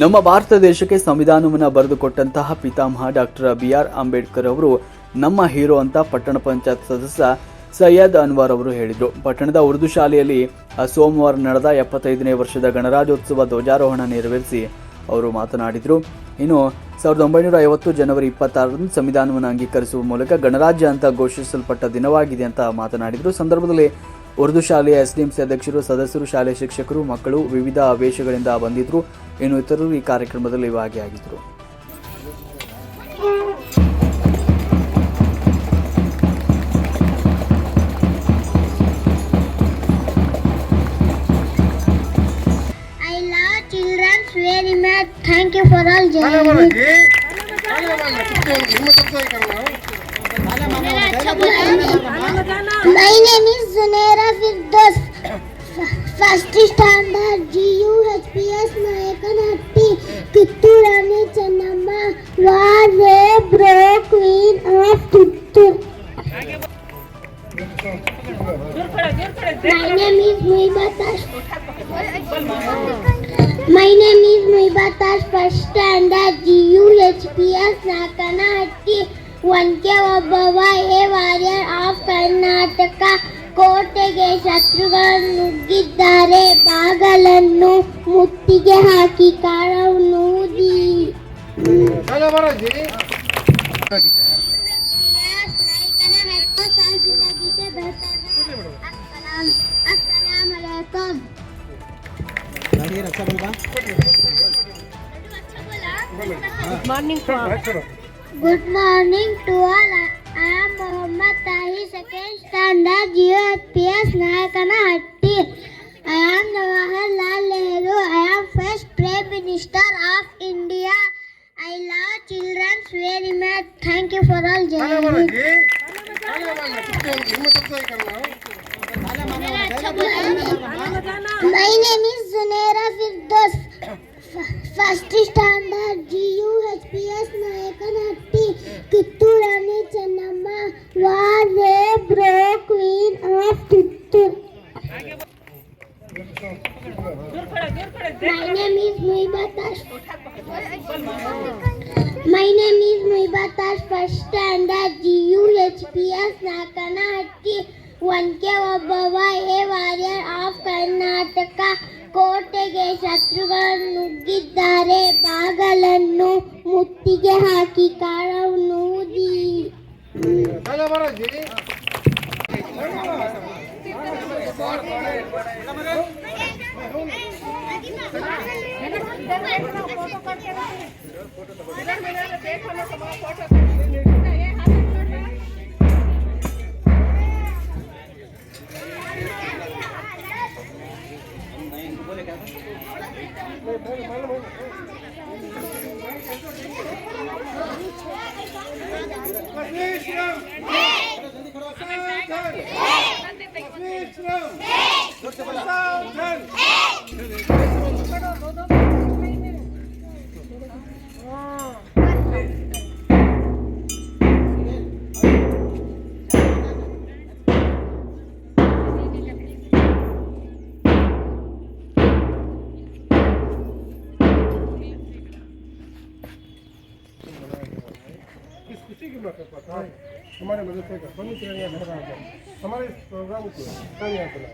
ನಮ್ಮ ಭಾರತ ದೇಶಕ್ಕೆ ಸಂವಿಧಾನವನ್ನು ಬರೆದುಕೊಟ್ಟಂತಹ ಪಿತಾಮಹ ಡಾಕ್ಟರ್ ಬಿ ಆರ್ ಅಂಬೇಡ್ಕರ್ ಅವರು ನಮ್ಮ ಹೀರೋ ಅಂತ ಪಟ್ಟಣ ಪಂಚಾಯತ್ ಸದಸ್ಯ ಸೈಯದ್ ಅನ್ವರ್ ಅವರು ಹೇಳಿದರು. ಪಟ್ಟಣದ ಉರ್ದು ಶಾಲೆಯಲ್ಲಿ ಸೋಮವಾರ ನಡೆದ ಎಪ್ಪತ್ತೈದನೇ ವರ್ಷದ ಗಣರಾಜ್ಯೋತ್ಸವ ಧ್ವಜಾರೋಹಣ ನೆರವೇರಿಸಿ ಅವರು ಮಾತನಾಡಿದರು. ಇನ್ನು ಸಾವಿರದ ಒಂಬೈನೂರ ಐವತ್ತು ಜನವರಿ ಇಪ್ಪತ್ತಾರರಂದು ಸಂವಿಧಾನವನ್ನು ಅಂಗೀಕರಿಸುವ ಮೂಲಕ ಗಣರಾಜ್ಯ ಅಂತ ಘೋಷಿಸಲ್ಪಟ್ಟ ದಿನವಾಗಿದೆ ಅಂತ ಮಾತನಾಡಿದರು. ಸಂದರ್ಭದಲ್ಲಿ ಉರ್ದು ಶಾಲೆಯ ಎಸ್ಡಿಎಂಸಿ ಅಧ್ಯಕ್ಷರು ಸದಸ್ಯರು ಶಾಲೆಯ ಶಿಕ್ಷಕರು ಮಕ್ಕಳು ವಿವಿಧ ವೇಷಗಳಿಂದ ಬಂದಿದ್ದರು ಇನ್ನು ಇತರರು ಈ ಕಾರ್ಯಕ್ರಮದಲ್ಲಿ ಭಾಗಿಯಾಗಿದ್ದರು thank you for very My name is Zunaira Firdaus. First standard GUHPS Nayakanatti. Kitturani Channamma was a bro queen of Kittur. My name is Muibatash. My name is Muibatash first standard GUHPS Nakanahatti. Onake Obavva a warrior of Karnataka. ಕೋಟೆಗೆ ಶತ್ರುಗಳು ನುಗ್ಗಿದ್ದಾರೆ. ಬಾಗಲನ್ನು ಮುತ್ತಿಗೆ ಹಾಕಿ ಕಾಳವನ್ನು ಊದಿ morning Good morning to all. I am Muhammad Tahir, second standard USPS Nayakanahatti. I am Jawaharlal Nehru. I am first Prime Minister of India. I love children very much. Thank you for all. Jai Hind. My name is Zunaira first standard G U H P S Nakanahatti Kittur Rani Chennamma was a brave queen of Kittur My name is Muiba Tash. My name is Muiba Tash, first standard GUHPS Nakana Hatti, 1K Obava A ಶತ್ರುಗಳು ನುಗ್ಗಿದ್ದಾರೆ ಬಾಗಲನ್ನು ಮುತ್ತಿಗೆ ಹಾಕಿ ಕಾರವನ್ನು ಊದಿ इस Hey! के मौके पर आज हमारे मदरसे का बनी तिरंगा लहरा है हमारे इस प्रोग्राम को कामयाब बना